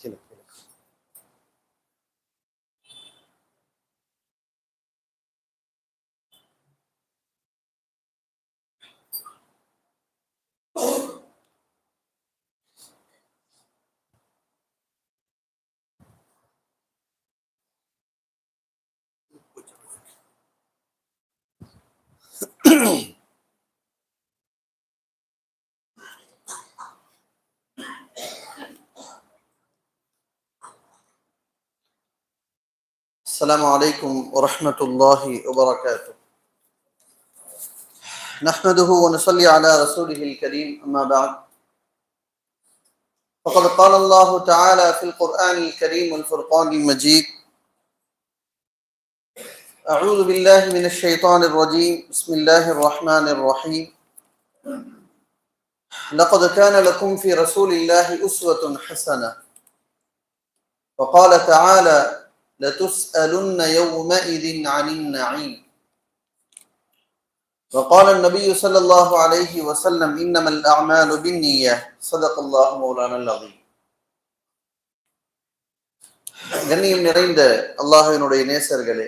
ছিল السلام عليكم ورحمة الله وبركاته. نحمده ونصلي على رسوله الكريم أما بعد. فقد قال الله تعالى في القرآن الكريم والفرقان المجيد أعوذ بالله من الشيطان الرجيم بسم الله الرحمن الرحيم. لقد كان لكم في رسول الله أسوة حسنة. وقال تعالى لتسألن يومئذ عن النعيم وقال النبي صلى الله عليه وسلم إنما الأعمال بالنية صدق الله مولانا العظيم கண்ணியம் நிறைந்த அல்லாஹுவினுடைய நேசர்களே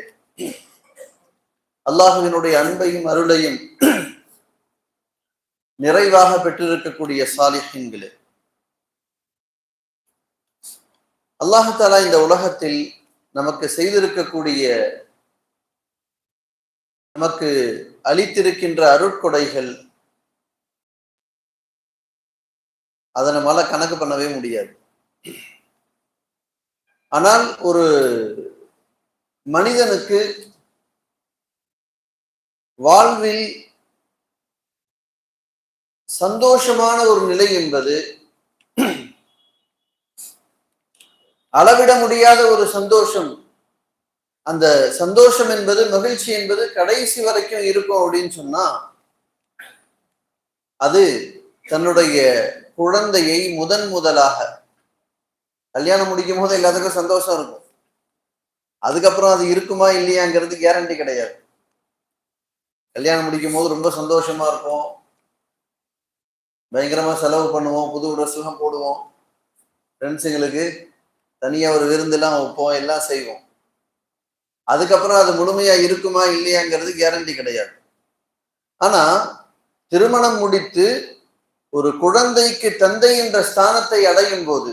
அல்லாஹுவினுடைய அன்பையும் அருளையும் நிறைவாக பெற்றிருக்கக்கூடிய சாலிஹின்களே அல்லாஹாலா இந்த உலகத்தில் நமக்கு செய்திருக்கக்கூடிய நமக்கு அளித்திருக்கின்ற அருட்கொடைகள் அதை நம்மளால கணக்கு பண்ணவே முடியாது. ஆனால் ஒரு மனிதனுக்கு வாழ்வில் சந்தோஷமான ஒரு நிலை என்பது அளவிட முடியாத ஒரு சந்தோஷம். அந்த சந்தோஷம் என்பது மகிழ்ச்சி என்பது கடைசி வரைக்கும் இருக்கும் அப்படின்னு சொன்னா அது தன்னுடைய குழந்தையை முதன் முதலாக கல்யாணம் முடிக்கும் போது எல்லாத்துக்கும் சந்தோஷம் இருக்கும். அதுக்கப்புறம் அது இருக்குமா இல்லையாங்கிறது கேரண்டி கிடையாது. கல்யாணம் முடிக்கும் போது ரொம்ப சந்தோஷமா இருக்கும் பயங்கரமா செலவு பண்ணுவோம் புது ட்ரெஸ்லாம் போடுவோம். ஃப்ரெண்ட்ஸுங்களுக்கு தனியா ஒரு விருந்தெல்லாம் வைப்போம் எல்லாம் செய்வோம் அதுக்கப்புறம் அது முழுமையா இருக்குமா இல்லையாங்கிறது கேரண்டி கிடையாது. ஆனா திருமணம் முடித்து ஒரு குழந்தைக்கு தந்தை என்ற ஸ்தானத்தை அடையும் போது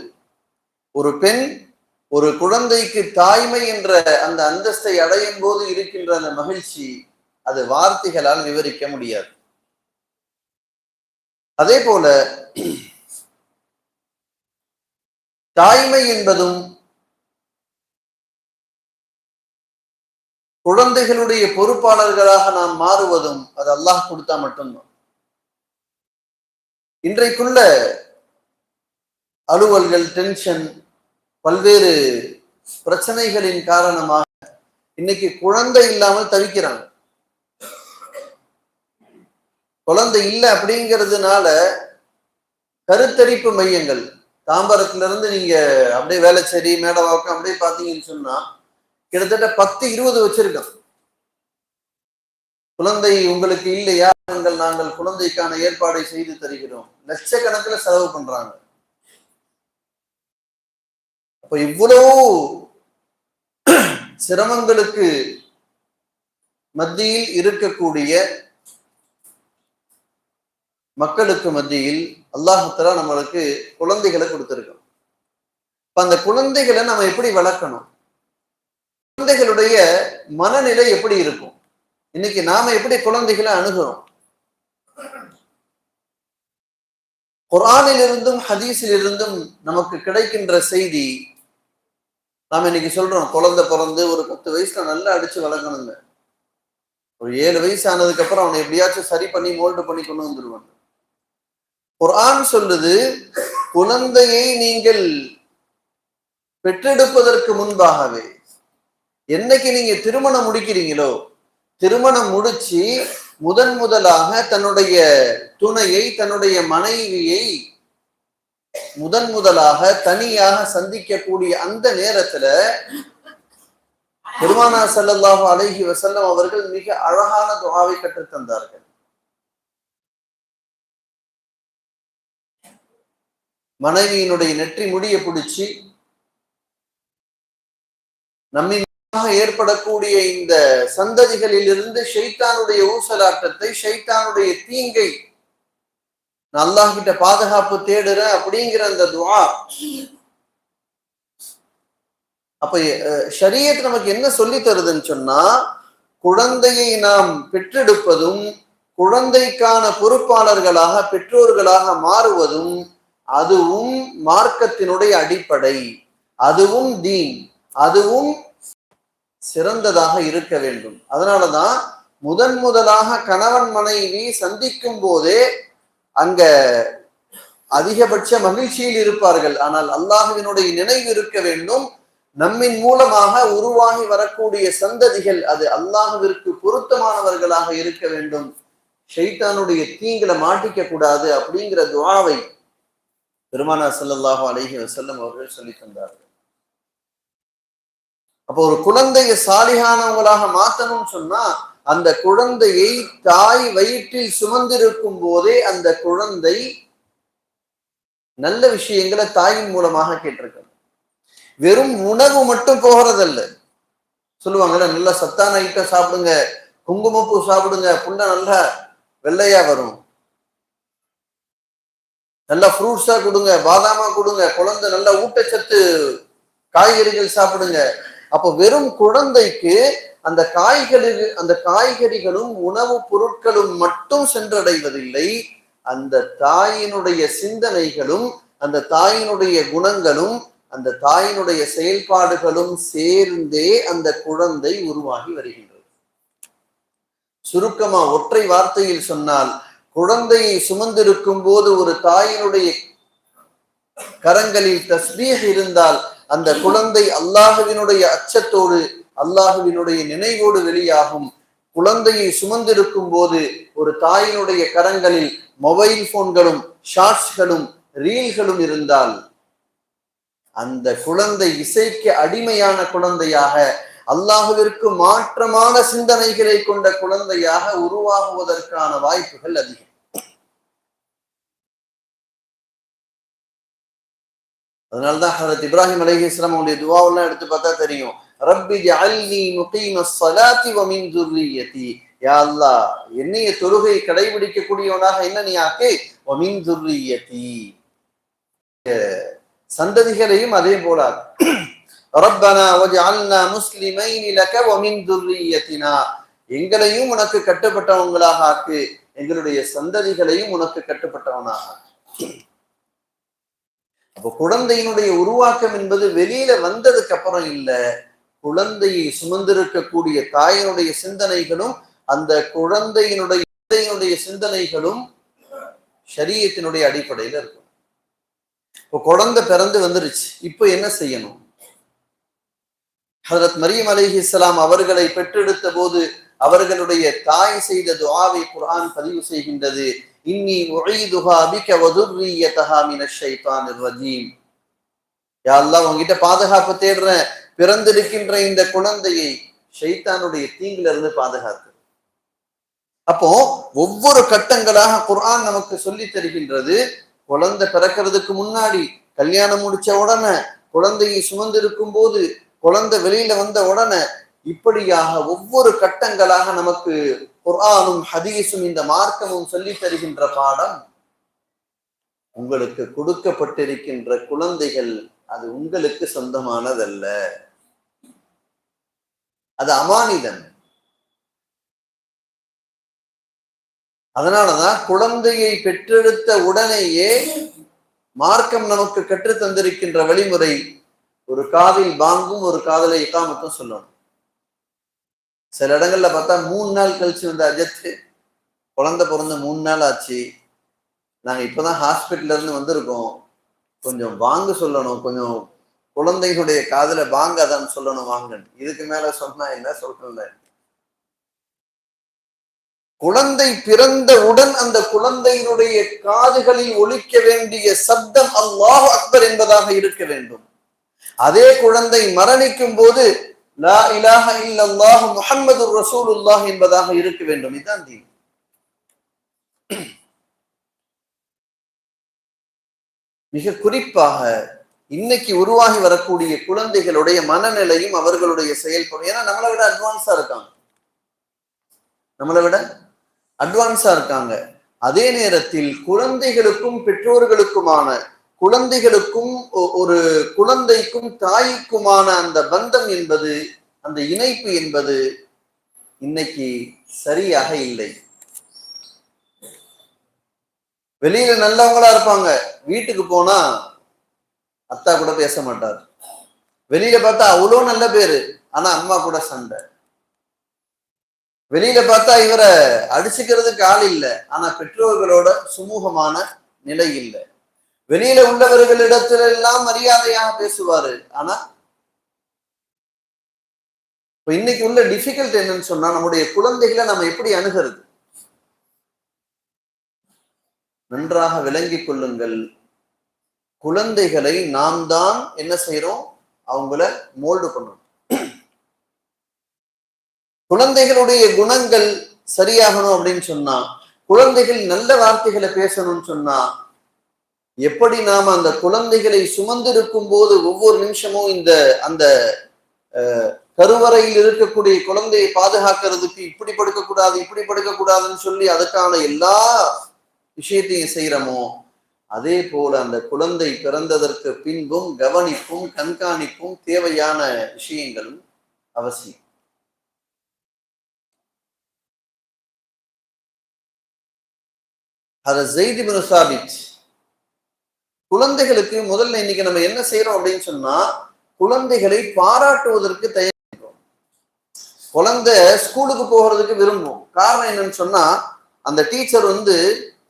ஒரு பெண் ஒரு குழந்தைக்கு தாய்மை என்ற அந்த அந்தஸ்தை அடையும் போது இருக்கின்ற அந்த மகிழ்ச்சி அது வார்த்தைகளால் விவரிக்க முடியாது. அதே போல தாய்மை என்பதும் குழந்தைகளுடைய பொறுப்பாளர்களாக நாம் மாறுவதும் அது அல்லாஹ் கொடுத்தா மட்டும்தான். இன்றைக்குள்ள அலுவல்கள் டென்ஷன் பல்வேறு பிரச்சனைகளின் காரணமாக இன்னைக்கு குழந்தை இல்லாமல் தவிக்கிறாங்க. குழந்தை இல்லை அப்படிங்கிறதுனால கருத்தரிப்பு மையங்கள் தாம்பரத்துல இருந்து நீங்க அப்படியே வேலைச்சேரி மேடவாக்கம் அப்படியே பாத்தீங்கன்னு சொன்னா கிட்டத்தட்ட பத்து இருபது வச்சிருக்கோம். குழந்தை உங்களுக்கு இல்லையா? நாங்கள் நாங்கள் குழந்தைக்கான ஏற்பாடை செய்து தருகிறோம். லட்சக்கணக்கில் செலவு பண்றாங்க. அப்ப இவ்வளவு சிரமங்களுக்கு மத்தியில் இருக்கக்கூடிய மக்களுக்கு மத்தியில் அல்லாஹத்தலா நம்மளுக்கு குழந்தைகளை கொடுத்துருக்கணும் இப்ப அந்த குழந்தைகளை நம்ம எப்படி வளர்க்கணும்? குழந்தைகளுடைய மனநிலை எப்படி இருக்கும்? இன்னைக்கு நாம எப்படி குழந்தைகளை அணுகிறோம்? குரானிலிருந்தும் ஹதீஸிலிருந்தும் இருந்தும் நமக்கு கிடைக்கின்ற செய்தி நாம இன்னைக்கு சொல்றோம் குழந்தை பிறந்து ஒரு பத்து வயசுல நல்லா அடிச்சு வளர்க்கணுங்க. ஒரு ஏழு வயசு ஆனதுக்கு அப்புறம் அவனை எப்படியாச்சும் சரி பண்ணி மோல்டு பண்ணி கொண்டு வந்துருவாங்க. குரான் சொல்லுது குழந்தையை நீங்கள் பெற்றெடுப்பதற்கு முன்பாகவே. என்னைக்கு நீங்க திருமணம் முடிக்கிறீங்களோ திருமணம் முடிச்சு முதன் முதலாக தன்னுடைய துணையை தன்னுடைய மனைவியை முதன் முதலாக தனியாக சந்திக்கக்கூடிய அந்த நேரத்துல பெருமானா சல்லல்லாஹு அழகி வசல்லம் அவர்கள் மிக அழகான துவாவை கற்றுத்தந்தார்கள். மனைவியினுடைய நெற்றி முடியை பிடிச்சி நம்மின் ஏற்படக்கூடிய இந்த சந்ததிகளில் இருந்து ஷைத்தானுடைய ஊசலாட்டத்தை ஷைத்தானுடைய தீங்கை நான் பாதுகாப்பு தேடுறேன் அப்படிங்கிற அந்த துவா. அப்ப ஷரியத் நமக்கு என்ன சொல்லி தருதுன்னு சொன்னா குழந்தையை நாம் பெற்றெடுப்பதும் குழந்தைக்கான பொறுப்பாளர்களாக பெற்றோர்களாக மாறுவதும் அதுவும் மார்க்கத்தினுடைய அடிப்படை. அதுவும் தீன். அதுவும் சிறந்ததாக இருக்க வேண்டும். அதனாலதான் முதன் முதலாக கணவன் மனைவி சந்திக்கும் போதே அங்க அதிகபட்ச மகிழ்ச்சியில் இருப்பார்கள். ஆனால் அல்லாஹுவினுடைய நினைவு இருக்க வேண்டும். நம்மின் மூலமாக உருவாகி வரக்கூடிய சந்ததிகள் அது அல்லாஹுவிற்கு பொருத்தமானவர்களாக இருக்க வேண்டும். ஷைத்தானுடைய தீங்களை மாட்டிக்க கூடாது அப்படிங்கிற துவாவை பெருமானா சல்லல்லாஹு அலைஹி வசல்லம் அவர்கள் சொல்லி தந்தார்கள் அப்போ ஒரு குழந்தைய சாலிகானவங்களாக மாத்தணும்னு சொன்னா அந்த குழந்தையை தாய் வயிற்றில் சுமந்திருக்கும் போதே அந்த குழந்தை நல்ல விஷயங்களை தாயின் மூலமாக கேட்டிருக்கணும் வெறும் உணவு மட்டும் போகிறதல்ல. சொல்லுவாங்கல்ல நல்ல சத்தான ஐட்டம் சாப்பிடுங்க குங்குமப்பூ சாப்பிடுங்க புண்ண நல்லா வெள்ளையா வரும். நல்லா ஃப்ரூட்ஸா கொடுங்க பாதாமா கொடுங்க குழந்தை நல்ல ஊட்டச்சத்து காய்கறிகள் சாப்பிடுங்க. அப்போ வெறும் குழந்தைக்கு அந்த காய்கறி அந்த காய்கறிகளும் உணவுப் பொருட்களும் மட்டும் சென்றடைவதில்லை. அந்த தாயினுடைய சிந்தனைகளும் அந்த தாயினுடைய குணங்களும் அந்த தாயினுடைய செயல்பாடுகளும் சேர்ந்தே அந்த குழந்தை உருவாகி வருகின்றது. சுருக்கமா ஒற்றை வார்த்தையில் சொன்னால் குழந்தையை சுமந்திருக்கும் போது ஒரு தாயினுடைய கரங்களில் தஸ்பீஹ் இருந்தால் அந்த குழந்தை அல்லாஹுவினுடைய அச்சத்தோடு அல்லாஹுவினுடைய நினைவோடு வெளியாகும். குழந்தையை சுமந்திருக்கும் போது ஒரு தாயினுடைய கரங்களில் மொபைல் போன்களும் ஷார்ட்ஸ்களும் ரீல்களும் இருந்தால் அந்த குழந்தை இசைக்கு அடிமையான குழந்தையாக அல்லாஹுவிற்கு மாற்றமான சிந்தனைகளை கொண்ட குழந்தையாக உருவாகுவதற்கான வாய்ப்புகள் அதிகம் அதனால்தான் ஹரத் இப்ராஹிம் அலஹி இஸ்லாம் அவங்களுடைய துவாவெல்லாம் எடுத்து பார்த்தா தெரியும் ரப்பி ஜஅல்னி முகீம ஸலாத்தி வ மின் ذُرِّيَّتِي யா அல்லாஹ் என்னைய தொழுகை கடைபிடிக்கக்கூடியவனாக என்ன நீ ஆக்கு வ மின் ذُرِّيَّتِي சந்ததிகளையும் அதே போல ரப்பனா ஒஜால்னா முஸ்லிமைன் இலக்க ஒமின் துர்ரியத்தினா. எங்களையும் உனக்கு கட்டுப்பட்டவங்களாக ஆக்கு. எங்களுடைய சந்ததிகளையும் உனக்கு கட்டுப்பட்டவனாக அப்ப குழந்தையினுடைய உருவாக்கம் என்பது வெளியில வந்ததுக்கு அப்புறம் இல்ல. குழந்தையை சுமந்திருக்கக்கூடிய தாயினுடைய சிந்தனைகளும் அந்த குழந்தையினுடைய சிந்தனைகளும் சரீரத்தினுடைய அடிப்படையில இருக்கும். இப்போ குழந்தை பிறந்து வந்துருச்சு. இப்ப என்ன செய்யணும்? ஹதரத் மரியம் அலிஹி இஸ்லாம் அவர்களை பெற்றெடுத்த போது அவர்களுடைய தாய் செய்த துவாவை குரான் பதிவு செய்கின்றது. இன்னி உஈதுஹா பிக வதுர்ரியதஹா மினஷ் ஷைத்தானிர் ரஜீம். உன்கிட்ட பாதுகாப்பு தேடுறேன். பிறந்திருக்கின்ற இந்த குழந்தையை ஷைத்தானுடைய தீங்குல இருந்து பாதுகாத்து. அப்போ ஒவ்வொரு கட்டங்களாக குர்ஆன் நமக்கு சொல்லி தருகின்றது. குழந்தை பிறக்கிறதுக்கு முன்னாடி கல்யாணம் முடிச்ச உடனே குழந்தையை சுமந்திருக்கும் போது குழந்தை வெளியில வந்த உடனே இப்படியாக ஒவ்வொரு கட்டங்களாக நமக்கு குர்ஆனும் ஹதீஸும் இந்த மார்க்கமும் சொல்லி தருகின்ற பாடம் உங்களுக்கு கொடுக்கப்பட்டிருக்கின்ற குழந்தைகள் அது உங்களுக்கு சொந்தமானதல்ல. அது அமானிதன். அதனாலதான் குழந்தையை பெற்றெடுத்த உடனேயே மார்க்கம் நமக்கு கற்று தந்திருக்கின்ற வழிமுறை ஒரு காதில் பாங்கும் ஒரு காதல இக்காமத்தும் சொல்லணும். சில இடங்கள்ல பார்த்தா மூணு நாள் கழிச்சு வந்த அஜத்து குழந்தை பிறந்து மூணு நாள் ஆச்சு. நாங்க இப்பதான் ஹாஸ்பிட்டல்ல இருந்து வந்திருக்கோம். கொஞ்சம் வாங்க சொல்லணும். கொஞ்சம் குழந்தைகளுடைய காதுல வாங்க அதான் சொல்லணும் வாங்கன்னு. இதுக்கு மேல சொன்னா என்ன சொல்றேன் குழந்தை பிறந்தவுடன் அந்த குழந்தையினுடைய காதுகளில் ஒழிக்க வேண்டிய சப்தம் அல்லாஹ் அக்பர் என்பதாக இருக்க வேண்டும். அதே குழந்தை மரணிக்கும் போது லா இலாஹ இல்லல்லாஹ் முஹம்மது ரசூலுல்லாஹ் என்பதாக இருக்க வேண்டும். இதுதான் தீன். மிக குறிப்பாக இன்னைக்கு உருவாகி வரக்கூடிய குழந்தைகளுடைய மனநிலையும் அவர்களுடைய செயல்படும். ஏன்னா நம்மளை விட அட்வான்ஸா இருக்காங்க. நம்மளை விட அட்வான்ஸா இருக்காங்க. அதே நேரத்தில் குழந்தைகளுக்கும் பெற்றோர்களுக்குமான குழந்தைகளுக்கும் ஒ- ஒரு குழந்தைக்கும் தாய்க்குமான அந்த பந்தம் என்பது அந்த இணைப்பு என்பது இன்னைக்கு சரியாக இல்லை. வெளியில நல்லவங்களா இருப்பாங்க. வீட்டுக்கு போனா அத்தா கூட பேச மாட்டார். வெளியில பார்த்தா அவ்வளோ நல்ல பேரு ஆனா அம்மா கூட சண்டை. வெளியில பார்த்தா இவரை அடிச்சுக்கிறதுக்கு ஆள் இல்லை ஆனா பெற்றோர்களோட சுமூகமான நிலை இல்லை. வெளியில உள்ளவர்களிடத்துல எல்லாம் மரியாதையாக பேசுவாரு. ஆனா இப்ப இன்னைக்கு உள்ள டிஃபிகல்ட் என்னன்னு சொன்னா நம்முடைய குழந்தைகளை நம்ம எப்படி அணுகிறது? நன்றாக விளங்கிக் கொள்ளுங்கள். குழந்தைகளை நாம் தான் என்ன செய்யறோம் அவங்கள மோல்டு பண்ணணும் குழந்தைகளுடைய குணங்கள் சரியாகணும் அப்படின்னு சொன்னா குழந்தைகள் நல்ல வார்த்தைகளை பேசணும்னு சொன்னா எப்படி நாம அந்த குழந்தைகளை சுமந்திருக்கும் போது ஒவ்வொரு நிமிஷமும் இந்த அந்த அஹ், கருவறையில் இருக்கக்கூடிய குழந்தையை பாதுகாக்கிறதுக்கு இப்படி படுக்கக்கூடாது இப்படி படுக்கக்கூடாதுன்னு சொல்லி அதுக்கான எல்லா விஷயத்தையும் செய்யறோமோ அதே போல அந்த குழந்தை பிறந்ததற்கு பின்பும் கவனிப்பும் கண்காணிப்பும் தேவையான விஷயங்களும் அவசியம். அத செய்தி இப்னு சாபித் குழந்தைகளுக்கு முதல்ல இன்னைக்கு நம்ம என்ன செய்யறோம் அப்படின்னு சொன்னா குழந்தைகளை பாராட்டுவதற்கு தயாரிக்கிறோம் குழந்தை ஸ்கூலுக்கு போகிறதுக்கு விரும்பும். காரணம் என்னன்னு சொன்னா அந்த டீச்சர் வந்து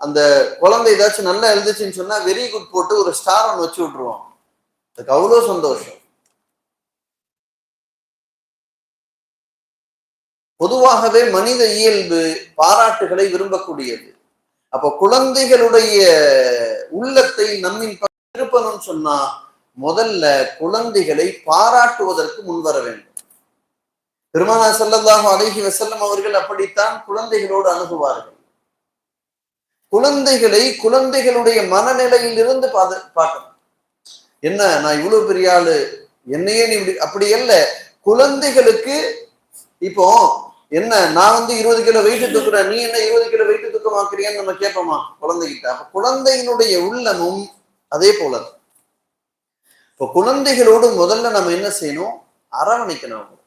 அந்த குழந்தை ஏதாச்சும் நல்லா எழுதுச்சுன்னு சொன்னா வெரி குட் போட்டு ஒரு ஸ்டார் ஒன்று வச்சு விட்டுருவோம் அதுக்கு அவ்வளோ சந்தோஷம். பொதுவாகவே மனித இயல்பு பாராட்டுகளை விரும்பக்கூடியது. அப்போ குழந்தைகளுடைய உள்ளத்தை நம்மின் திருப்பணும் சொன்னா முதல்ல குழந்தைகளை பாராட்டுவதற்கு முன்வர வேண்டும். பெருமானா செல்லதாக அழகி வசல்லம் அவர்கள் அப்படித்தான் குழந்தைகளோடு அணுகுவார்கள். குழந்தைகளை குழந்தைகளுடைய மனநிலையில் இருந்து பாது பார்க்கணும். என்ன நான் இவ்வளவு பெரிய ஆளு என்னையே நீ இப்படி அப்படி அல்ல. குழந்தைகளுக்கு இப்போ என்ன நான் வந்து இருபது கிலோ வெயிட் தூக்குறேன் நீ என்ன இருபது கிலோ வெயிட் தூக்கமாக்குறியான்னு நம்ம கேட்போமா? குழந்தைகிட்ட. அப்ப குழந்தையினுடைய உள்ளமும் அதே போல இப்போ குழந்தைகளோடு முதல்ல நம்ம என்ன செய்யணும்? அரவணைக்கணும் அவங்க.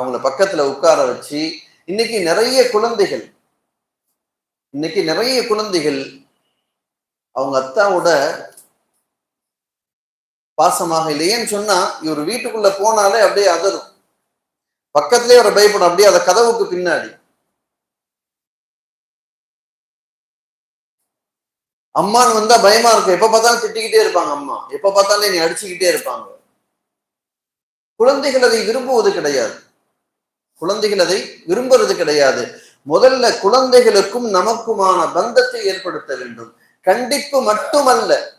அவங்கள பக்கத்துல உட்கார வச்சு இன்னைக்கு நிறைய குழந்தைகள் இன்னைக்கு நிறைய குழந்தைகள் அவங்க அத்தாவோட பாசமாக இல்லையேன்னு சொன்னா இவர் வீட்டுக்குள்ள போனாலே அப்படியே அதரும். பக்கத்திலே ஒரு பயப்படும். அப்படியே அத கதவுக்கு பின்னாடி. அம்மான்னு வந்தா பயமா இருக்கும். எப்ப பார்த்தாலும் திட்டிக்கிட்டே இருப்பாங்க அம்மா. எப்ப பார்த்தாலும் நீ அடிச்சுக்கிட்டே இருப்பாங்க. குழந்தைகள் அதை விரும்புவது கிடையாது. குழந்தைகள் அதை விரும்புறது கிடையாது. முதல்ல குழந்தைகளுக்கும் நமக்குமான பந்தத்தை ஏற்படுத்த வேண்டும். கண்டிப்பு மட்டுமல்ல.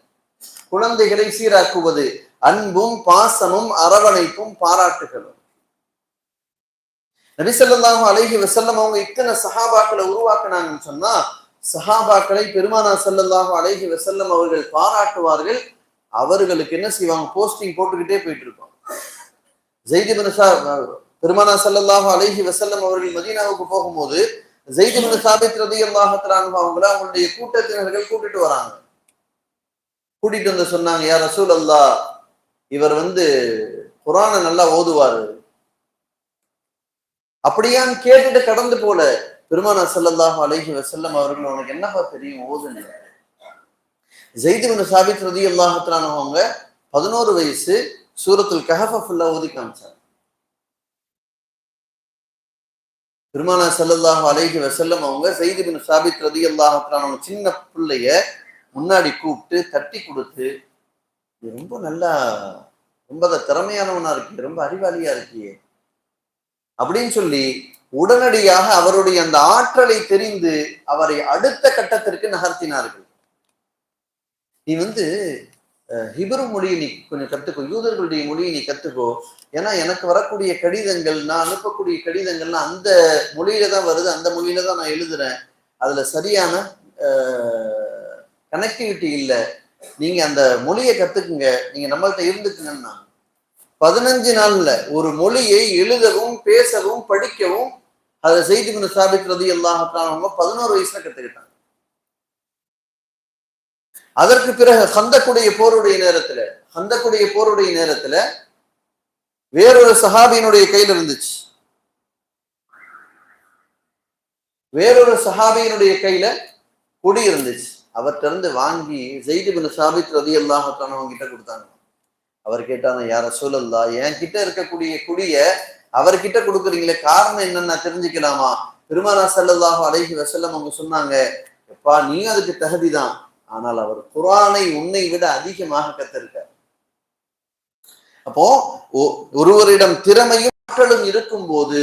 குழந்தைகளை சீராக்குவது அன்பும் பாசமும் அரவணைப்பும் பாராட்டுகளும். நபிசல்லாஹு அழகி வசல்லம் அவங்க இத்தனை சகாபாக்களை உருவாக்குனாங்கன்னு சொன்னா சஹாபாக்களை பெருமானா ஸல்லல்லாஹு அழகி வஸல்லம் அவர்கள் பாராட்டுவார்கள். அவர்களுக்கு என்ன செய்வாங்க? போஸ்டிங் போட்டுக்கிட்டே போயிட்டு இருப்பாங்க ஜெயித் பெருமானா ஸல்லல்லாஹு அழகி வஸல்லம் அவர்கள் மதீனாவுக்கு போகும்போது ஜெயித் இப்னு சாபித் ரலியல்லாஹு அவங்கள அவங்களுடைய கூட்டத்தினர்கள் கூட்டிட்டு வராங்க. கூட்டிட்டு வந்து சொன்னாங்க யார் ரசூல் அல்லா இவர் வந்து குரானை நல்லா ஓதுவாரு. அப்படியான்னு கேட்டுட்டு கடந்து போல பெருமானா ஸல்லல்லாஹு அலைஹி செல்லம் அவர்கள் உனக்கு என்னப்பா தெரியும் ஓதுன்னு? ஜெயித் சாபித் ரதி தஆலா அவங்க பதினோரு வயசு சூரத்தில் கஹஃப ஃபுல்லா ஓதி காமிச்சாங்க. பெருமானா ஸல்லல்லாஹு அலைஹி வசல்லம் அவங்க செய்தி இப்னு சாபித் ரதி தஆலா அவங்க சின்ன பிள்ளைய முன்னாடி கூப்பிட்டு தட்டி கொடுத்து ரொம்ப நல்லா ரொம்ப திறமையானவனா இருக்கியே ரொம்ப அறிவாளியா இருக்கியே அப்படின்னு சொல்லி உடனடியாக அவருடைய அந்த ஆற்றலை தெரிந்து அவரை அடுத்த கட்டத்திற்கு நகர்த்தினார்கள். நீ வந்து ஹிபரு மொழியை நீ கொஞ்சம் கத்துக்கோ யூதர்களுடைய மொழியை நீ கத்துக்கோ. ஏன்னா எனக்கு வரக்கூடிய கடிதங்கள் நான் அனுப்பக்கூடிய கடிதங்கள்லாம் அந்த மொழியில தான் வருது அந்த மொழியில தான் நான் எழுதுறேன். அதுல சரியான கனெக்டிவிட்டி இல்லை. நீங்க அந்த மொழியை கத்துக்குங்க. நீங்க நம்மள்ட்ட இருந்துக்குங்கன்னா பதினஞ்சு நாள்ல ஒரு மொழியை எழுதவும் பேசவும் படிக்கவும் அதை செய்தி சாபிக்கிறது எல்லாத்தானவங்க பதினோரு வயசுல கத்துக்கிட்டாங்க. அதற்கு பிறகு ஹந்தக்குடைய போருடைய நேரத்துல சந்தக்குடைய போருடைய நேரத்துல வேறொரு சஹாபியினுடைய கையில் இருந்துச்சு. வேறொரு சஹாபியினுடைய கையில கொடி இருந்துச்சு. அவர்கிட்ட இருந்து வாங்கி ஜெயிது பின் சாபித் ரதி அல்லாஹத்தானவங்க கிட்ட கொடுத்தாங்க. அவர் கேட்டாங்க யார சொல்லல்லா என் கிட்ட இருக்கக்கூடிய குடிய அவர்கிட்ட கொடுக்குறீங்களே காரணம் என்னன்னு நான் தெரிஞ்சுக்கலாமா? பெருமானா செல்லதாக அழகி வசல்லம் அவங்க சொன்னாங்க எப்பா நீ அதுக்கு தகுதிதான். ஆனால் அவர் குரானை உன்னை விட அதிகமாக கத்திருக்கார். அப்போ ஒருவரிடம் திறமையும் ஆற்றலும் இருக்கும் போது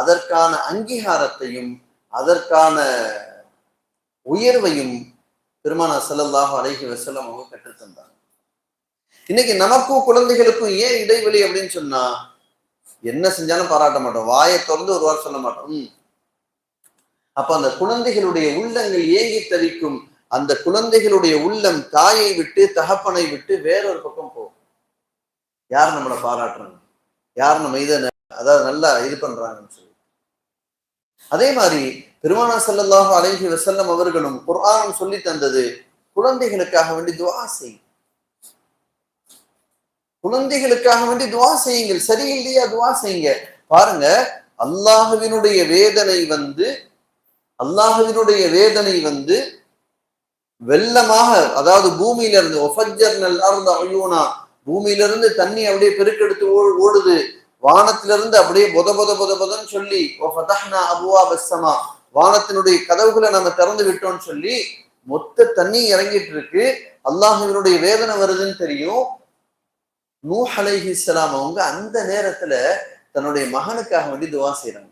அதற்கான அங்கீகாரத்தையும் அதற்கான உயர்வையும் பெருமானா செல்லதாக அழகி வசல்லம் அவங்க கற்றுத்தந்தாங்க. இன்னைக்கு நமக்கும் குழந்தைகளுக்கும் ஏன் இடைவெளி அப்படின்னு சொன்னா என்ன செஞ்சாலும் பாராட்ட மாட்டோம். வாயை திறந்து ஒரு வாரம் சொல்ல மாட்டோம். அப்ப அந்த குழந்தைகளுடைய உள்ளங்கள் ஏங்கி தவிக்கும் அந்த குழந்தைகளுடைய உள்ளம் தாயை விட்டு தகப்பனை விட்டு வேறொரு பக்கம் போகும். யார் நம்மளை பாராட்டுறாங்க? யார் நம்ம இதை அதாவது நல்லா இது பண்றாங்கன்னு சொல்லி. அதே மாதிரி பெருமானா செல்லல்லாஹு அலைஹி வசல்லம் அவர்களும் குர்ஆனும் சொல்லி தந்தது குழந்தைகளுக்காக வேண்டி துவா செய் குழந்தைகளுக்காக வேண்டி துவா செய்யுங்கள். சரியில்லையா? துவா செய்யுங்க. பாருங்க அல்லாஹுவினுடைய வேதனை வந்து அல்லாஹுவினுடைய வேதனை வந்து வெள்ளமாக அதாவது பூமியில இருந்து ஒஃபஜர் நல் அருந்த அழியோனா பூமியிலிருந்து தண்ணி அப்படியே பெருக்கெடுத்து ஓடுது. வானத்திலிருந்து அப்படியே பொத பொத பொத பொதன்னு சொல்லி அபுவா பஸ்ஸமா வானத்தினுடைய கதவுகளை நம்ம திறந்து விட்டோம்னு சொல்லி மொத்த தண்ணி இறங்கிட்டு இருக்கு. அல்லாஹுவினுடைய வேதனை வருதுன்னு தெரியும். நூ அலைஹி இஸ்லாம் அவங்க அந்த நேரத்துல தன்னுடைய மகனுக்காக வேண்டி துவா செய்யறாங்க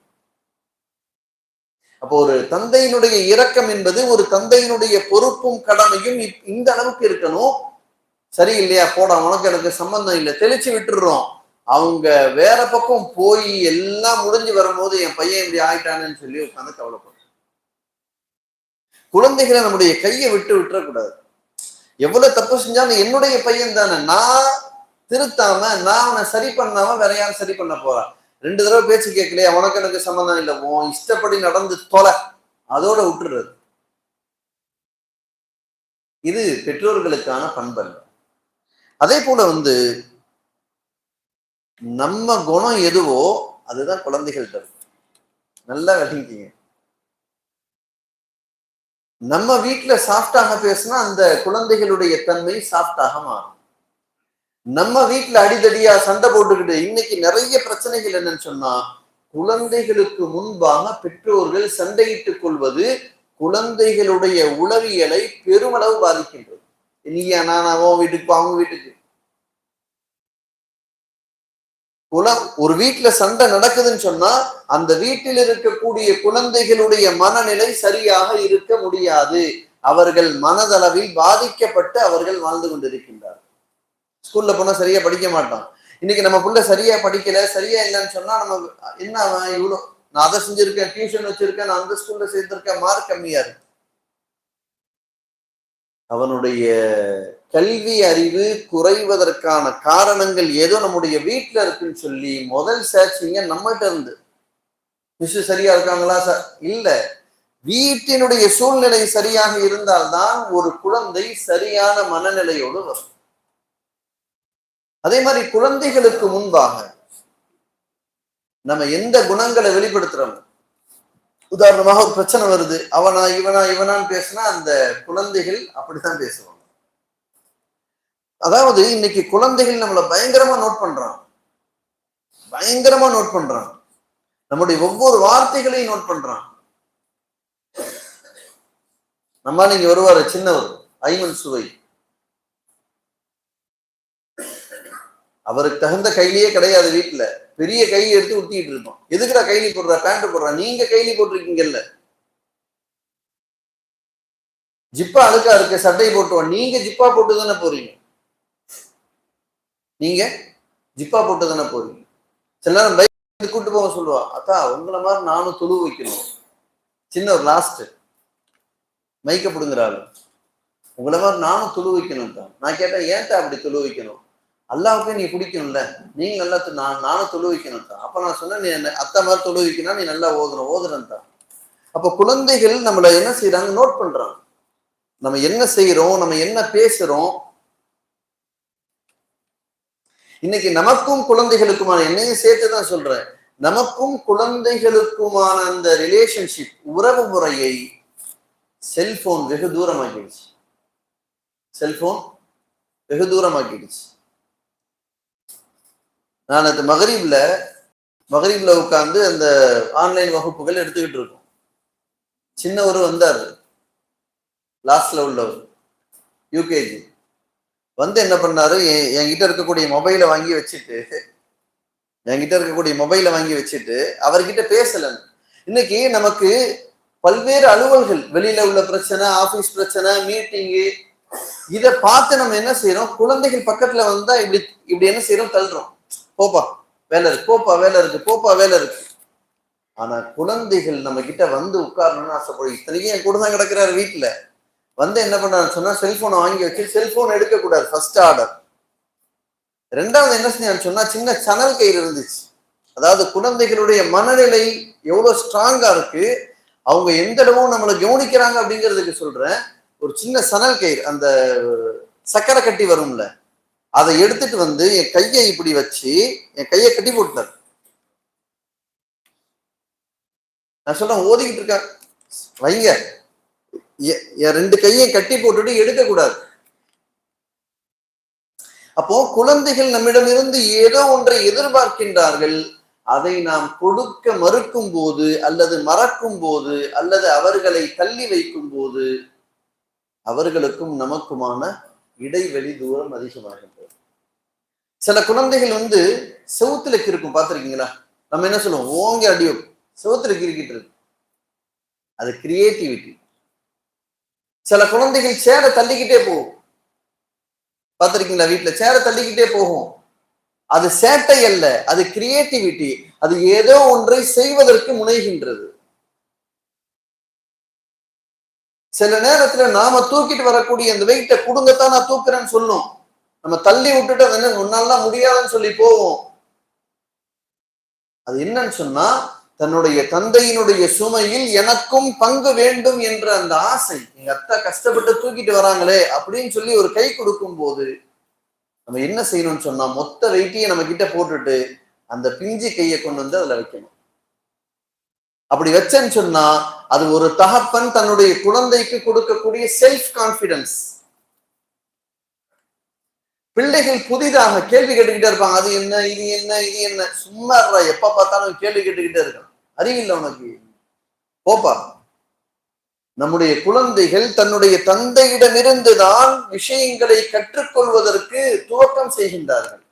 அப்போ ஒரு தந்தையினுடைய இரக்கம் என்பது ஒரு தந்தையினுடைய பொறுப்பும் கடமையும் இந்த அளவுக்கு இருக்கணும். சரி இல்லையா போடா உனக்கு எனக்கு சம்பந்தம் இல்லை. தெளிச்சு விட்டுடுறோம் அவங்க வேற பக்கம் போய் எல்லாம் முடிஞ்சு வரும்போது என் பையன் இப்படி ஆயிட்டானேன்னு சொல்லி உட்காந்து கவலைப்படும் குழந்தைகளை நம்முடைய கையை விட்டு விட்டுறக்கூடாது. எவ்வளவு தப்பு செஞ்சாலும் என்னுடைய பையன் தானே. நான் திருத்தாம நான் அவனை சரி பண்ணாம வேற யாரும் சரி பண்ண போறான் ரெண்டு தடவை பேச்சு கேட்கலையா? உனக்கு எனக்கு சம்மந்தம் இல்லை. உன் இஷ்டப்படி நடந்து தொலை. அதோட விட்டுடுறது இது பெற்றோர்களுக்கான பண்பல்ல அதே போல வந்து நம்ம குணம் எதுவோ அதுதான் குழந்தைகள்கிட்ட. நல்லா விளங்கிக்கிங்க. நம்ம வீட்டுல சாஃப்டாக பேசினா அந்த குழந்தைகளுடைய தன்மை சாஃப்டாக மாறும். நம்ம வீட்டுல அடிதடியா சண்டை போட்டுக்கிட்டு இன்னைக்கு நிறைய பிரச்சனைகள் என்னன்னு சொன்னா குழந்தைகளுக்கு முன்பாக பெற்றோர்கள் சண்டையிட்டுக் கொள்வது குழந்தைகளுடைய உளவியலை பெருமளவு பாதிக்கின்றது. நீயா நான் அவன் வீட்டுக்கு அவங்க வீட்டுக்கு. குலம் ஒரு வீட்டுல சண்டை நடக்குதுன்னு சொன்னா அந்த வீட்டில் இருக்கக்கூடிய குழந்தைகளுடைய மனநிலை சரியாக இருக்க முடியாது. அவர்கள் மனதளவில் பாதிக்கப்பட்டு அவர்கள் வாழ்ந்து கொண்டிருக்கின்றார் ஸ்கூல்ல போனா சரியா படிக்க மாட்டான். இன்னைக்கு நம்ம புள்ள சரியா படிக்கல சரியா இல்லைன்னு சொன்னா நம்ம என்ன அவன் இவ்வளோ நான் அதை செஞ்சிருக்கேன் டியூஷன் வச்சிருக்கேன் நான் அந்த ஸ்கூல்ல சேர்ந்திருக்கேன் மார்க் கம்மியா இருக்கு. அவனுடைய கல்வி அறிவு குறைவதற்கான காரணங்கள் ஏதோ நம்முடைய வீட்டுல இருக்குன்னு சொல்லி முதல் சர்ச்சிங்க நம்மகிட்ட இருந்து. மிஸ் சரியா இருக்காங்களா சார் இல்ல. வீட்டினுடைய சூழ்நிலை சரியாக இருந்தால்தான் ஒரு குழந்தை சரியான மனநிலையோடு வரும். அதே மாதிரி குழந்தைகளுக்கு முன்பாக நம்ம எந்த குணங்களை வெளிப்படுத்துறோம் உதாரணமாக ஒரு பிரச்சனை வருது அவனா இவனா இவனான்னு பேசினா அந்த குழந்தைகள் அப்படித்தான் பேசுவாங்க. அதாவது இன்னைக்கு குழந்தைகள் நம்மளை பயங்கரமா நோட் பண்றான் பயங்கரமா நோட் பண்றான் நம்முடைய ஒவ்வொரு வார்த்தைகளையும் நோட் பண்றான் நம்ம நீங்க வருவாரு சின்னவர் ஐமன் சுவை. அவருக்கு தகுந்த கைலியே கிடையாது வீட்டுல. பெரிய கைலி எடுத்து ஊத்திட்டு இருக்கோம் எதுக்குடா கைலி போடுற பேண்ட் போடுற? நீங்க கைலி போட்டிருக்கீங்கல்ல. ஜிப்பா அழுக்கா இருக்கு சட்டை போட்டுவோம் நீங்க ஜிப்பா போட்டு தானே போறீங்க? நீங்க ஜிப்பா போட்டு தானே போறீங்க? சில நேரம் பைக் கூட்டு போக சொல்லுவா. அத்தா உங்களை மாதிரி நானும் துளு வைக்கணும். சின்ன ஒரு லாஸ்ட் மைக்க பிடுங்குறாரு. உங்களை மாதிரி நானும் துளு வைக்கணும் தான் நான் கேட்டேன் ஏன்டா அப்படி துளு வைக்கணும்? அல்லாவுக்கு நீ பிடிக்கும்ல நீங்க நல்லா நான் நானும் தொழுவிக்கணும் தான் அப்ப நான் சொன்னேன் நீ அத்தை மாதிரி தொழுவிக்கணும் நீ நல்லா ஓதுறோம் ஓதுறேன் தான் அப்ப குழந்தைகள் நம்மள என்ன செய்யறாங்க நோட் பண்றாங்க. நம்ம என்ன செய்யறோம் நம்ம என்ன பேசுறோம். இன்னைக்கு நமக்கும் குழந்தைகளுக்குமான என்னையும் சேர்த்து தான் சொல்றேன். நமக்கும் குழந்தைகளுக்குமான அந்த ரிலேஷன்ஷிப் உறவு முறையை செல்போன் வெகு தூரமாக்கிடுச்சு. செல்போன் வெகு தூரமாக்கிடுச்சு. நான் அந்த மகரீப்ல மகரீப்ல உட்கார்ந்து அந்த ஆன்லைன் வகுப்புகள் எடுத்துக்கிட்டு இருக்கோம். சின்னவர் வந்தார். லாஸ்ட்ல உள்ளவர் யூகேஜி வந்து என்ன பண்ணாரு? என்கிட்ட இருக்கக்கூடிய மொபைலை வாங்கி வச்சுட்டு என்கிட்ட இருக்கக்கூடிய மொபைலை வாங்கி வச்சுட்டு அவர்கிட்ட பேசல இன்னைக்கு நமக்கு பல்வேறு அலுவல்கள் வெளியில உள்ள பிரச்சனை ஆபீஸ் பிரச்சனை மீட்டிங்கு இதை பார்த்து நம்ம என்ன செய்யறோம் குழந்தைகள் பக்கத்துல வந்தா இப்படி இப்படி என்ன செய்யறோம் தள்ளுறோம். போப்பா வேலை இருக்கு போப்பா வேலை இருக்கு போப்பா வேலை இருக்கு. ஆனா குழந்தைகள் நம்ம கிட்ட வந்து உட்காரணும்னு ஆசைப்படும் இத்தனைக்கும் என் கூட தான் கிடக்குறாரு வீட்டுல வந்து என்ன பண்றாரு சொன்னா செல்போனை வாங்கி வச்சு செல்போன் எடுக்க கூடாது ஃபர்ஸ்ட் ஆர்டர் ரெண்டாவது என்ன செஞ்சான்னு சொன்னா சின்ன சணல் கையில் இருந்துச்சு. அதாவது குழந்தைகளுடைய மனநிலை எவ்வளவு ஸ்ட்ராங்கா இருக்கு அவங்க எந்த இடமும் நம்மளை கவனிக்கிறாங்க அப்படிங்கிறதுக்கு சொல்றேன். ஒரு சின்ன சணல் கயிறு அந்த சக்கரை கட்டி வரும்ல. அதை எடுத்துட்டு வந்து என் கையை இப்படி வச்சு என் கையை கட்டி போட்டார் நான் சொல்றேன் ஓதிக்கிட்டு இருக்கேன். வைங்க. என் ரெண்டு கையை கட்டி போட்டுட்டு எடுக்க கூடாது. அப்போ குழந்தைகள் நம்மிடமிருந்து ஏதோ ஒன்றை எதிர்பார்க்கின்றார்கள். அதை நாம் கொடுக்க மறுக்கும் போது அல்லது மறக்கும் போது அல்லது அவர்களை தள்ளி வைக்கும் போது அவர்களுக்கும் நமக்குமான இடைவெளி தூரம் அதிகமாகின்றது சில குழந்தைகள் வந்து செவுத்துல கிறுக்கும் பார்த்துருக்கீங்களா? நம்ம என்ன சொல்லுவோம்? ஓங்கி அடியோ செவுத்துல கிரிக்கிட்டு இருக்கு. அது கிரியேட்டிவிட்டி சில குழந்தைகள் சேரை தள்ளிக்கிட்டே போகும். பார்த்துருக்கீங்களா வீட்டுல சேரை தள்ளிக்கிட்டே போகும். அது சேட்டை அல்ல அது கிரியேட்டிவிட்டி அது ஏதோ ஒன்றை செய்வதற்கு முனைகின்றது. சில நேரத்துல நாம தூக்கிட்டு வரக்கூடிய அந்த வெயிட்டை கொடுங்கத்தான் நான் தூக்குறேன்னு சொல்லும். நம்ம தள்ளி விட்டுட்டு அது என்ன? முன்னாலாம் முடியாதுன்னு சொல்லி போவோம். அது என்னன்னு சொன்னா தன்னுடைய தந்தையினுடைய சுமையில் எனக்கும் பங்கு வேண்டும் என்ற அந்த ஆசை. எங்க அத்தா கஷ்டப்பட்டு தூக்கிட்டு வராங்களே அப்படின்னு சொல்லி ஒரு கை கொடுக்கும் போது நம்ம என்ன செய்யணும்னு சொன்னா மொத்த வெயிட்டையும் நம்ம கிட்ட போட்டுட்டு அந்த பிஞ்சு கையை கொண்டு வந்து அதுல வைக்கணும். அப்படி வச்சேன்னு சொன்னா அது ஒரு தகப்பன் தன்னுடைய குழந்தைக்கு கொடுக்கக்கூடிய செல்ஃப் கான்பிடன்ஸ் பிள்ளைகள் புதிதாக கேள்வி கேட்டுக்கிட்டே இருப்பாங்க அது என்ன இது என்ன இது என்ன? சும்மா எப்ப பார்த்தாலும் கேள்வி கேட்டுக்கிட்டே இருக்கான். அறிவில்லை உனக்கு. போப்பா. நம்முடைய குழந்தைகள் தன்னுடைய தந்தையிடமிருந்து தான் விஷயங்களை கற்றுக்கொள்வதற்கு துவக்கம் செய்கின்றார்கள்.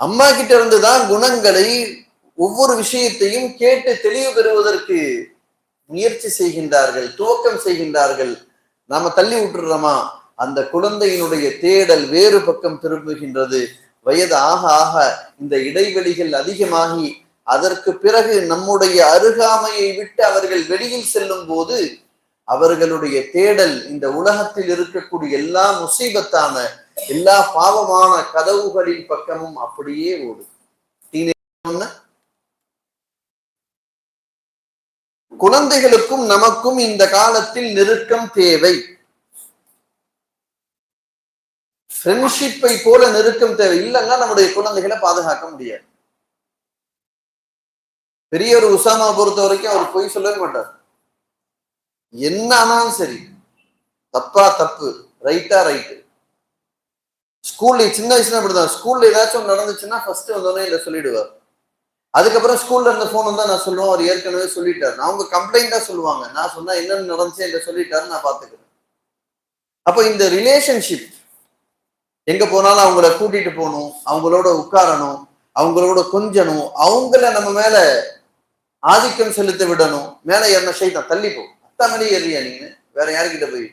அம்மா கிட்ட இருந்து தான் குணங்களை ஒவ்வொரு விஷயத்தையும் கேட்டு தெளிவு பெறுவதற்கு முயற்சி செய்கின்றார்கள் துவக்கம் செய்கின்றார்கள். நாம தள்ளி விட்டுறோமா? அந்த குழந்தையினுடைய தேடல் வேறு பக்கம் திரும்புகின்றது. வயது ஆக ஆக இந்த இடைவெளிகள் அதிகமாகி அதற்கு பிறகு நம்முடைய அருகாமையை விட்டு அவர்கள் வெளியில் செல்லும் போது அவர்களுடைய தேடல் இந்த உலகத்தில் இருக்கக்கூடிய எல்லா முசீபத்தான எல்லா பாவமான கதவுகளின் பக்கமும் அப்படியே ஓடும். Teenage குழந்தைகளுக்கும் நமக்கும் இந்த காலத்தில் நெருக்கம் தேவை. ஃப்ரெண்ட்ஷிப்பை போல நெருக்கம் தேவை. இல்லைன்னா நம்முடைய குழந்தைகளை பாதுகாக்க முடியாது. பெரிய ஒரு உசாமா பொறுத்த வரைக்கும் அவர் பொய் சொல்லவே மாட்டார். என்ன ஆனாலும் சரி தப்பா தப்பு ரைட்டா ரைட்டு ஸ்கூல்ல சின்ன வயசுல அப்படிதான். ஸ்கூல்ல ஏதாச்சும் நடந்துச்சுன்னா ஃபர்ஸ்ட் வந்தோடனே இல்ல சொல்லிடுவார். அதுக்கப்புறம் ஸ்கூல்ல இருந்த போன் வந்தா நான் சொல்லுவேன் அவர் ஏற்கனவே சொல்லிட்டார். நான் அவங்க கம்ப்ளைண்டா சொல்லுவாங்க. நான் சொன்னா என்னன்னு நடந்துச்சு என்ற சொல்லிட்டாரு நான் பாத்துக்கிறேன் அப்போ இந்த ரிலேஷன்ஷிப் எங்க போனாலும் அவங்கள கூட்டிட்டு போகணும் அவங்களோட உட்காரணும் அவங்களோட கொஞ்சணும் அவங்கள நம்ம மேல ஆதிக்கம் செலுத்த விடணும். மேல ஏறின ஷைத்தான் தள்ளி போ. அத்தா மேலே ஏறியா நீங்க வேற யாருக்கிட்ட போய்?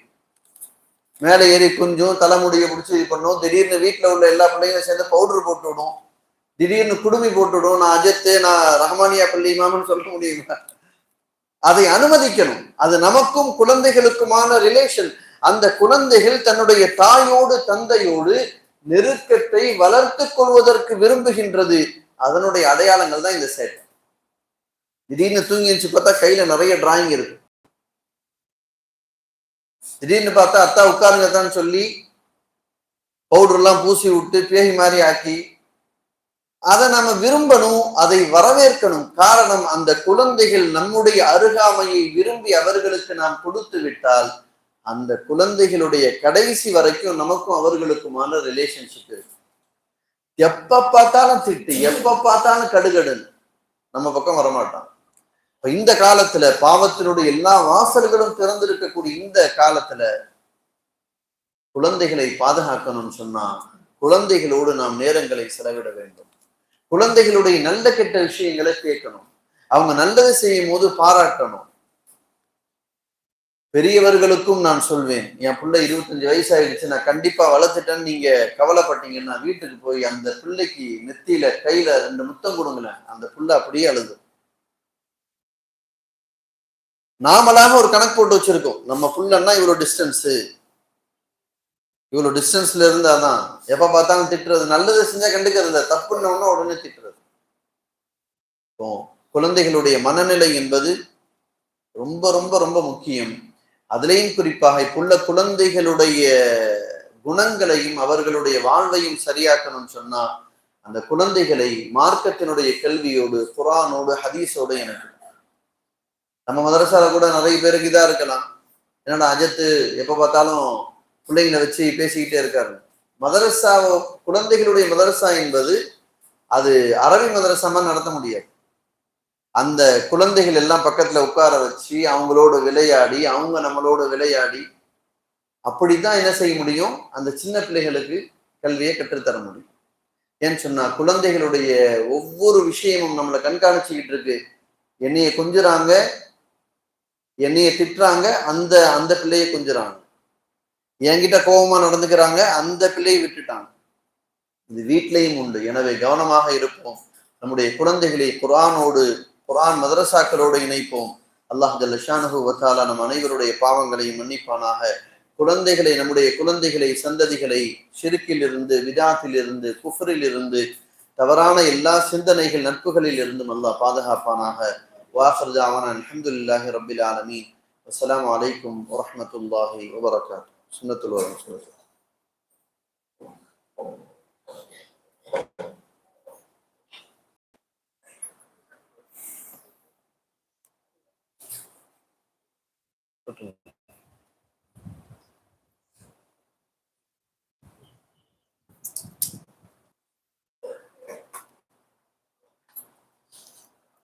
மேல ஏறி கொஞ்சம் தலைமுடியை பிடிச்சி இது பண்ணும் திடீர்னு வீட்டுல உள்ள எல்லா பிள்ளைங்களும் சேர்ந்து பவுடர் போட்டு விடும். திடீர்னு குடுமி போட்டுடும். நான் அஜித்து நான் ரஹ்மானியா பள்ளி இமாம்னு சொல்ல முடியுமா? அதை அனுமதிக்கணும். அது நமக்கும் குழந்தைகளுக்குமான ரிலேஷன் அந்த குழந்தைகள் தன்னுடைய தாயோடு தந்தையோடு நெருக்கத்தை வளர்த்துக் கொள்வதற்கு விரும்புகின்றது. அதனுடைய அடையாளங்கள் தான் இந்த சேட்டை. திடீர்னு தூங்கி வச்சு பார்த்தா கையில நிறைய டிராயிங் இருக்கு. திடீர்னு பார்த்தா அத்தா உட்காருங்க தான் சொல்லி பவுடர் எல்லாம் பூசி விட்டு பேகி மாதிரி ஆக்கி அதை நாம விரும்பணும் அதை வரவேற்கணும். காரணம் அந்த குழந்தைகள் நம்முடைய அருகாமையை விரும்பி அவர்களுக்கு நாம் கொடுத்து விட்டால் அந்த குழந்தைகளுடைய கடைசி வரைக்கும் நமக்கும் அவர்களுக்குமான ரிலேஷன்ஷிப் இருக்கு எப்ப பார்த்தாலும் திட்டு எப்ப பார்த்தாலும் கடுகடுன்னு நம்ம பக்கம் வரமாட்டான் இப்ப இந்த காலத்துல பாவத்தினுடைய எல்லா வாசல்களும் திறந்திருக்கக்கூடிய இந்த காலத்துல குழந்தைகளை பாதுகாக்கணும்னு சொன்னா குழந்தைகளோடு நாம் நேரங்களை செலவிட வேண்டும். குழந்தைகளுடைய நல்ல கெட்ட விஷயங்களை கேட்கணும். அவங்க நல்லது செய்யும் போது பாராட்டணும். பெரியவர்களுக்கும் நான் சொல்வேன் என் பிள்ளை இருபத்தஞ்சு வயசு ஆயிடுச்சு நான் கண்டிப்பா வளர்த்துட்டேன்னு நீங்க கவலைப்பட்டீங்கன்னா வீட்டுக்கு போய் அந்த பிள்ளைக்கு நெத்தியில கையில ரெண்டு முத்தம் கொடுங்களேன். அந்த பிள்ளை அப்படியே அழுது. நாமலாம ஒரு கணக்கு போட்டு வச்சிருக்கோம். நம்ம புள்ளன்னா இவ்வளவு டிஸ்டன்ஸ் இவ்வளவு டிஸ்டன்ஸ்ல இருந்தாதான் எப்ப பார்த்தாலும் திட்டுறது. நல்லது செஞ்சா கண்டுக்கிறது. தப்புன்னு உடனே திட்டுறது. இப்போ குழந்தைகளுடைய மனநிலை என்பது ரொம்ப ரொம்ப ரொம்ப முக்கியம். அதுலேயும் குறிப்பாக இப்புள்ள குழந்தைகளுடைய குணங்களையும் அவர்களுடைய வாழ்வையும் சரியாக்கணும்னு சொன்னா அந்த குழந்தைகளை மார்க்கத்தினுடைய கல்வியோடு குரானோடு ஹதீஸோடு எனக்கு நம்ம மதரசால கூட நிறைய பேருக்கு இதா இருக்கலாம். என்னடா அஜத்து எப்ப பார்த்தாலும் பிள்ளைங்களை வச்சு பேசிக்கிட்டே இருக்காரு. மதரசா குழந்தைகளுடைய மதரசா என்பது அது அரபி மதரசாமா நடத்த முடியாது. அந்த குழந்தைகள் எல்லாம் பக்கத்துல உட்கார வச்சு அவங்களோட விளையாடி அவங்க நம்மளோட விளையாடி அப்படித்தான் என்ன செய்ய முடியும்? அந்த சின்ன பிள்ளைகளுக்கு கல்வியை கற்றுத்தர முடியும். ஏன்னு சொன்னா குழந்தைகளுடைய ஒவ்வொரு விஷயமும் நம்மளை கண்காணிச்சுக்கிட்டு இருக்கு. என்னைய கொஞ்சுறாங்க என்னைய திட்டுறாங்க அந்த அந்த பிள்ளைய கொஞ்சுறாங்க. என்கிட்ட கோபமா நடந்துக்கிறாங்க அந்த பிள்ளையை விட்டுட்டாங்க. இது வீட்டிலையும் உண்டு. எனவே கவனமாக இருப்போம். நம்முடைய குழந்தைகளை குரானோடு குரான் மதரசாக்களோடு இணைப்போம். அல்லாஹ் லஷானு வத்தாலா நம் அனைவருடைய பாவங்களையும் மன்னிப்பானாக. குழந்தைகளை நம்முடைய குழந்தைகளை சந்ததிகளை சிறுக்கில் இருந்து விதாத்தில் இருந்து குஃபரில் இருந்து தவறான எல்லா சிந்தனைகள் நட்புகளில் இருந்தும் அல்லாஹ் பாதுகாப்பானாக. வாஃபர் அலமதுல்லாஹி ரபில் ஆலமீன். அஸ்லாம் வலைக்கும் வரமத்துல்லாஹி வபரகாத்து சுன்னத்துல் வரம் Okay.